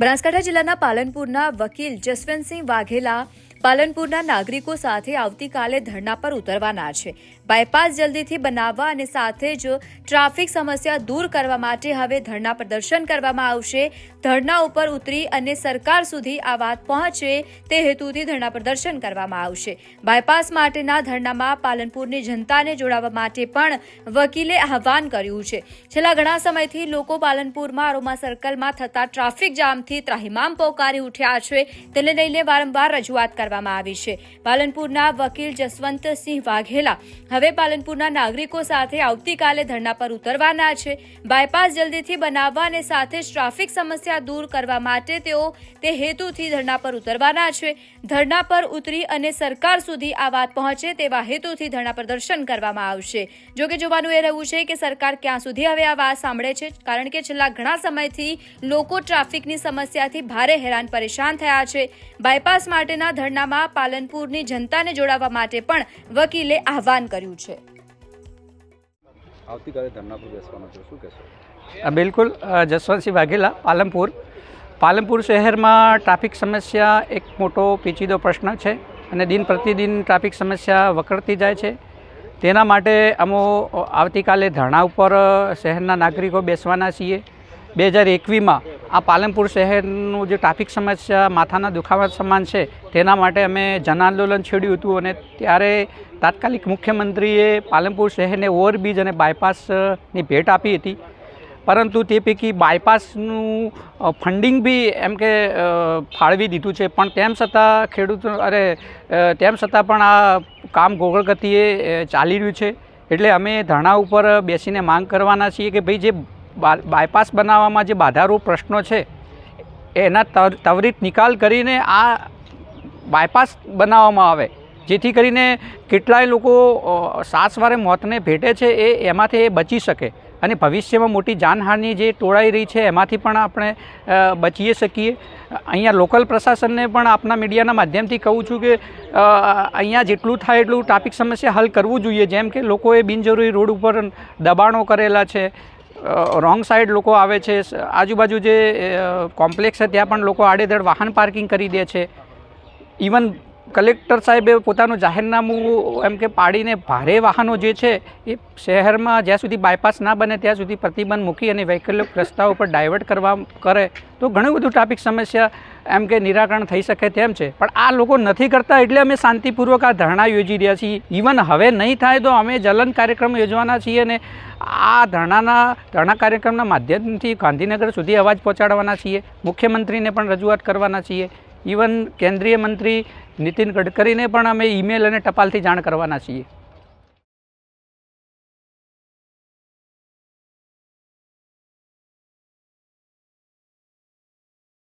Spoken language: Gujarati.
બનાસકાંઠા જિલ્લાના પાલનપુરના વકીલ જસવંતસિંહ વાઘેલા પાલનપુરના નાગરિકો સાથે આવતીકાલે ધરણા પર ઉતરવાના છે. બાયપાસ જલ્દીથી બનાવવા અને સાથે જ ટ્રાફિક સમસ્યા દૂર કરવા માટે હવે ધરણા પ્રદર્શન કરવામાં આવશે. ધરણા ઉપર ઉતરી અને સરકાર સુધી આ વાત પહોંચે તે હેતુથી ધરણા પ્રદર્શન કરવામાં આવશે. બાયપાસ માટેના ધરણામાં પાલનપુરની જનતાને જોડાવા માટે પણ વકીલે આહવાન કર્યું છે. છેલ્લા ઘણા સમયથી લોકો પાલનપુરમાં અરોમા સર્કલમાં થતા ટ્રાફિક જામથી ત્રાહિમામ પોકારી ઉઠ્યા છે. તેને લઈને વારંવાર રજૂઆત કરવામાં આવી છે. પાલનપુરના વકીલ જસવંતસિંહ વાઘેલા હવે પાલનપુરના નાગરિકો સાથે આવતીકાલે ધરણા પર ઉતરવાના છે. બાયપાસ જલ્દીથી બનાવવા અને સાથે જ ટ્રાફિક સમસ્યા દૂર કરવા માટે તેઓ તે હેતુથી ધરણા પર ઉતરવાના છે. ધરણા પર ઉતરી અને સરકાર સુધી આ વાત પહોંચે તેવા હેતુથી ધરણા પ્રદર્શન કરવામાં આવશે. જોકે જોવાનું એ રહ્યું છે કે સરકાર ક્યાં સુધી હવે આ વાત સાંભળે છે, કારણ કે છેલ્લા ઘણા સમયથી લોકો ટ્રાફિકની સમસ્યાથી ભારે હેરાન પરેશાન થયા છે. બાયપાસ માટેના ધરણામાં પાલનપુરની જનતાને જોડાવા માટે પણ વકીલે આહવાન કર્યું છે. આવતીકાલે ધરણા પર બેસવાનો છે. શું કહેશો? બિલકુલ. જસવંતસિંહ વાઘેલા પાલનપુર. પાલનપુર શહેરમાં ટ્રાફિક સમસ્યા એક મોટો પેચીદો પ્રશ્ન છે અને દિન પ્રતિદિન ટ્રાફિક સમસ્યા વકરતી જાય છે. તેના માટે અમો આવતીકાલે ધરણા ઉપર શહેરના નાગરિકો બેસવાના છીએ. બે હજાર એકવીસમાં આ પાલનપુર શહેરનું જે ટ્રાફિક સમસ્યા, માથાના દુખાવા સમાન છે, તેના માટે અમે જનાંદોલન છેડ્યું હતું અને ત્યારે તાત્કાલિક મુખ્યમંત્રીએ પાલનપુર શહેરને ઓવરબ્રિજ અને બાયપાસની ભેટ આપી હતી. પરંતુ તે પૈકી બાયપાસનું ફંડિંગ બી એમ કે ફાળવી દીધું છે. પણ તેમ છતાં ખેડૂતો, અરે તેમ છતાં પણ આ કામ ગોગળ ગતિએ ચાલી રહ્યું છે. એટલે અમે ધરણા ઉપર બેસીને માંગ કરવાના છીએ કે ભાઈ જે બાયપાસ બનાવવામાં જે બાધારૂપ પ્રશ્નો છે, એના ત્વરિત નિકાલ કરીને આ બાયપાસ બનાવવામાં આવે. જેથી કરીને કેટલાય લોકો સાસવારે મોતને ભેટે છે, એ એમાંથી એ બચી શકે. અને ભવિષ્યમાં મોટી જાનહાનિ જે ટોળાઈ રહી છે, એમાંથી પણ આપણે બચીએ બચી શકીએ. અહીંયા લોકલ પ્રશાસનને પણ આપના મીડિયાના માધ્યમથી કહું છું કે અહીંયા જેટલું થાય એટલું ટ્રાફિક સમસ્યા હલ કરવું જોઈએ. જેમ કે લોકોએ બિનજરૂરી રોડ ઉપર દબાણો કરેલા છે રોંગ સાઈડ લોકો આવે છે. આજુબાજુ જે કોમ્પ્લેક્સ છે, ત્યાં પણ લોકો આડેધડ વાહન પાર્કિંગ કરી દે છે. ઇવન કલેક્ટર સાહેબે પોતાનું જાહેરનામું એમ કે પાડીને ભારે વાહનો જે છે, એ શહેરમાં જ્યાં સુધી બાયપાસ ના બને, ત્યાં સુધી પ્રતિબંધ મૂકી અને વૈકલ્પિક રસ્તાઓ પર ડાયવર્ટ કરવા કરે, તો ઘણું બધું ટ્રાફિક સમસ્યા એમ કે નિરાકરણ થઈ શકે તેમ છે. પણ આ લોકો નથી કરતા એટલે અમે શાંતિપૂર્વક આ ધરણા યોજી રહ્યા છીએ. ઇવન હવે નહીં થાય તો અમે જલન કાર્યક્રમ યોજવાના છીએ અને આ ધરણાના, ધરણા કાર્યક્રમના માધ્યમથી ગાંધીનગર સુધી અવાજ પહોંચાડવાના છીએ. મુખ્યમંત્રીને પણ રજૂઆત કરવાના છીએ. ઇવન કેન્દ્રીય મંત્રી નીતિન ગડકરીને પણ અમે ઈમેલ અને ટપાલથી જાણ કરવાના છીએ.